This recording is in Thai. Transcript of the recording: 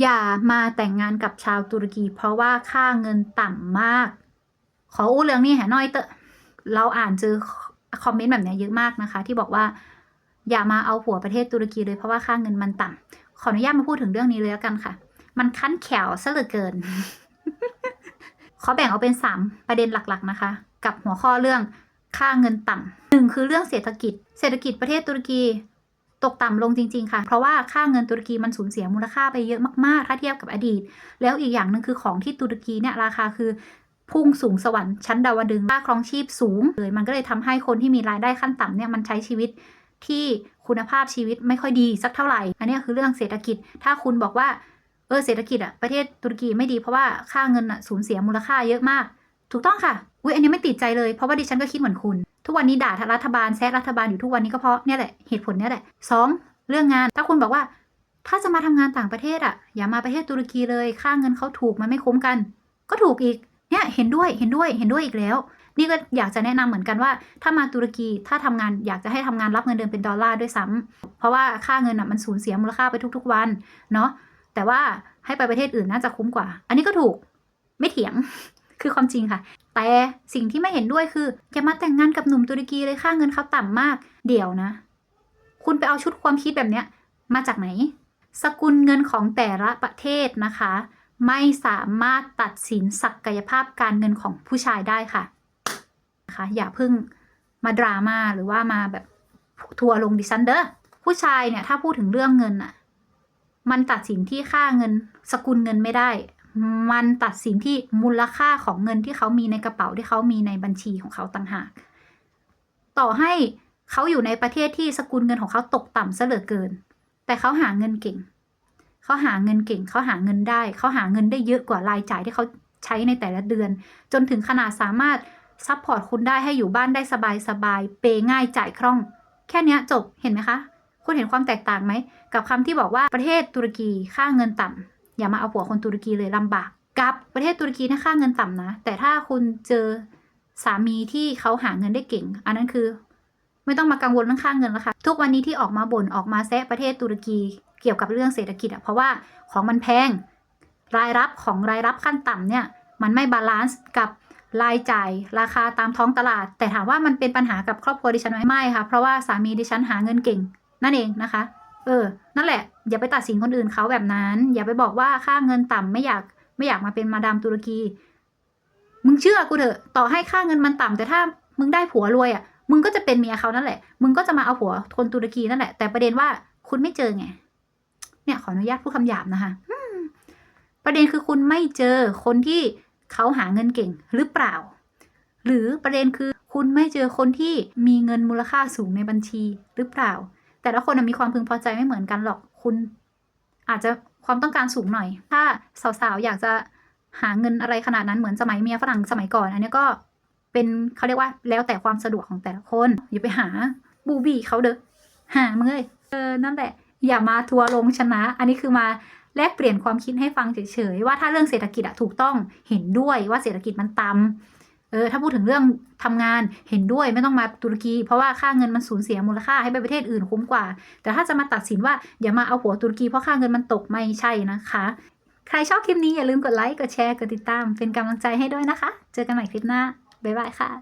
อย่ามาแต่งงานกับชาวตุรกี เพราะว่าค่าเงินต่ำมาก ขออู้เรื่องนี้แหน่อยเตอะเราอ่านเจอคอมเมนต์แบบนี้เยอะมากนะคะ ที่บอกว่า อย่ามาเอาผัวประเทศตุรกีเลยเพราะว่าค่าเงินมันต่ำขออนุญาตมาพูดถึงเรื่องนี้เลยแล้วกันค่ะ มันคั้นแขวซะเหลือเกิน ขอแบ่งเอาเป็น3ประเด็นหลักๆนะคะ กับหัวข้อเรื่องค่าเงินต่ำหนึ่งคือเรื่องเศรษฐกิจ เศรษฐกิจประเทศตุรกี ตกต่ำลงจริง ๆ ค่ะ เพราะว่าค่าเงินตุรกีมันสูญเสียมูลค่าไปเยอะมาก ๆ ถ้าเทียบกับอดีต แล้วอีกอย่างหนึ่งคือของที่ตุรกีเนี่ยราคาคือพุ่งสูงสวรรค์ชั้นดาวดึงค่าครองชีพสูงเลยมันก็เลยทำให้คนที่มีรายได้ขั้นต่ำเนี่ยมันใช้ชีวิตที่คุณภาพชีวิตไม่ค่อยดีสักเท่าไหร่ อันนี้คือเรื่องเศรษฐกิจ ถ้าคุณบอกว่าเออเศรษฐกิจอะประเทศตุรกีไม่ดีเพราะว่าค่าเงินอะสูญเสียมูลค่าเยอะมาก ถูกต้องค่ะ อุ้ยอันนี้ไม่ติดใจเลย เพราะว่าดิฉันก็คิดเหมือนคุณ ทุกวันนี้ด่ารัฐบาลแซะรัฐบาลอยู่ทุกวันนี้ก็เพราะเนี่ยแหละเหตุผลเนี่ยแหละสองเรื่องงาน ถ้าคุณบอกว่า ถ้าจะมาทำงานต่างประเทศอะอย่ามาประเทศตุรกีเลย ค่าเงินเขาถูกมันไม่คุ้มกัน ก็ถูกอีก เนี่ยเห็นด้วยเห็นด้วยเห็นด้วยอีกแล้ว นี่ก็อยากจะแนะนำเหมือนกันว่า ถ้ามาตุรกีถ้าทำงานอยากจะให้ทำงานรับเงินเดือนเป็นดอลลาร์ด้วยซ้ำเพราะว่าค่าเงินอะมันสูญเสียมูลค่าไปทุก ๆ วันเนาะแต่ว่าให้ไปประเทศอื่นน่าจะคุ้มกว่า อันนี้ก็ถูกไม่เถียง คือความจริงค่ะ แต่สิ่งที่ไม่เห็นด้วยคืออย่ามาแต่งงานกับหนุ่มตุรกีเลยค่าเงินเขาต่ำมาก เดี๋ยวนะ คุณไปเอาชุดความคิดแบบเนี้ย มาจากไหน สกุลเงินของแต่ละประเทศนะคะ ไม่สามารถตัดสินศักยภาพการเงินของผู้ชายได้ค่ะนะคะอย่าเพิ่งมาดราม่าหรือว่ามาแบบทัวร์ลงดิฉันเด้อผู้ชายเนี่ยถ้าพูดถึงเรื่องเงินอะมันตัดสินที่ค่าเงิน สกุลเงินไม่ได้ มันตัดสินที่มูลค่าของเงินที่เขามีในกระเป๋าที่เขามีในบัญชีของเขาต่างหาก ต่อให้เขาอยู่ในประเทศที่สกุลเงินของเขาตกต่ำซะเหลือเกิน แต่เขาหาเงินเก่ง เขาหาเงินเก่ง เขาหาเงินได้ เขาหาเงินได้เยอะกว่ารายจ่ายที่เขาใช้ในแต่ละเดือน จนถึงขนาดสามารถซัพพอร์ตคุณได้ให้อยู่บ้านได้สบายสบายๆเปยง่ายจ่ายคล่อง แค่นี้จบเห็นไหมคะ คุณเห็นความแตกต่างไหม กับคำที่บอกว่าประเทศตุรกีค่าเงินต่ำ อย่ามาเอาผัวคนตุรกีเลยลำบากกับประเทศตุรกีนะค่าเงินต่ำนะ แต่ถ้าคุณเจอสามีที่เขาหาเงินได้เก่ง อันนั้นคือ ไม่ต้องมากังวลเรื่องค่าเงินแล้วค่ะ ทุกวันนี้ที่ออกมาบ่นออกมาแซะประเทศตุรกีเกี่ยวกับเรื่องเศรษฐกิจอะเพราะว่าของมันแพง รายรับของรายรับขั้นต่ำเนี่ย มันไม่บาลานซ์กับรายจ่ายราคาตามท้องตลาด แต่ถามว่ามันเป็นปัญหากับครอบครัวดิฉันไหมไม่ค่ะ เพราะว่าสามีดิฉันหาเงินเก่ง นั่นเองนะคะ เออ นั่นแหละ อย่าไปตัดสินคนอื่นเขาแบบนั้น อย่าไปบอกว่าค่าเงินต่ำไม่อยากไม่อยากมาเป็นมาดามตุรกี มึงเชื่อกูเถอะ ต่อให้ค่าเงินมันต่ำแต่ถ้ามึงได้ผัวรวยอะ มึงก็จะเป็นเมียเขานั่นแหละ มึงก็จะมาเอาผัวคนตุรกีนั่นแหละ แต่ประเด็นว่าคุณไม่เจอไง เนี่ยขออนุญาตพูดคำหยาบนะคะประเด็นคือคุณไม่เจอคนที่เขาหาเงินเก่งหรือเปล่า หรือประเด็นคือคุณไม่เจอคนที่มีเงินมูลค่าสูงในบัญชีหรือเปล่า แต่ละคนมีความพึงพอใจไม่เหมือนกันหรอกคุณ อาจจะความต้องการสูงหน่อย ถ้าสาวๆอยากจะหาเงินอะไรขนาดนั้นเหมือนสมัยเมียฝรั่งสมัยก่อน อันนี้ก็เป็นเขาเรียกว่าแล้วแต่ความสะดวกของแต่ละคนอย่าไปหาบูบี้เขาเด้อหามึงเลยเออนั่นแหละ อย่ามาทัวร์ลงชนะ อันนี้คือมาแลกเปลี่ยนความคิดให้ฟังเฉยๆว่าถ้าเรื่องเศรษฐกิจอะถูกต้องเห็นด้วยว่าเศรษฐกิจมันต่ำ เออถ้าพูดถึงเรื่องทำงานเห็นด้วยไม่ต้องมาตุรกี เพราะว่าค่าเงินมันสูญเสียมูลค่าให้ไปประเทศอื่นคุ้มกว่า แต่ถ้าจะมาตัดสินว่าอย่ามาเอาหัวตุรกีเพราะค่าเงินมันตกไม่ใช่นะคะ ใครชอบคลิปนี้อย่าลืมกดไลค์กดแชร์กดติดตามเป็นกำลังใจให้ด้วยนะคะ เจอกันใหม่คลิปหน้าบ๊ายบายค่ะ